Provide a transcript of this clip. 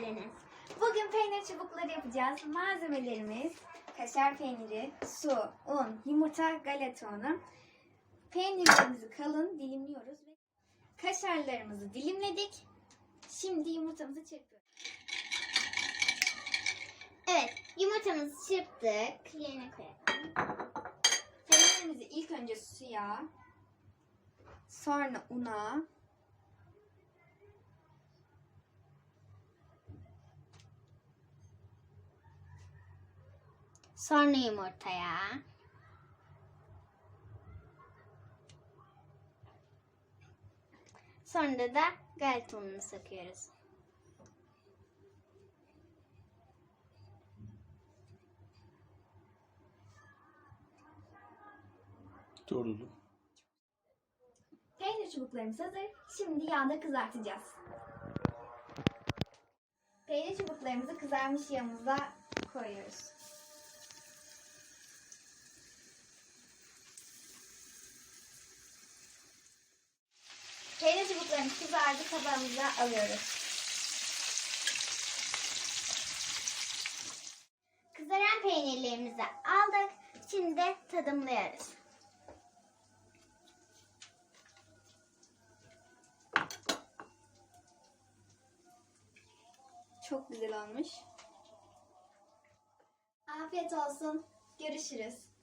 geldiniz. Bugün peynir çubukları yapacağız. Malzemelerimiz kaşar peyniri, su, un, yumurta, galeta unu. Peynirlerimizi kalın dilimliyoruz ve kaşarlarımızı dilimledik. Şimdi yumurtamızı çırpıyoruz. Evet, yumurtamızı çırptık. Yerine koyalım. Peynirimizi ilk önce suya, sonra una, Sonra yumurtaya. Sonra da galeta ununu sıkıyoruz. Doğru. Peynir çubuklarımız hazır. Şimdi yağda kızartacağız. Peynir çubuklarımızı kızarmış yağımıza koyuyoruz. Peynir çubuklarımız kızardı tabağımıza alıyoruz. Kızaran peynirlerimizi aldık. Şimdi tadımlıyoruz. Çok güzel olmuş. Afiyet olsun. Görüşürüz.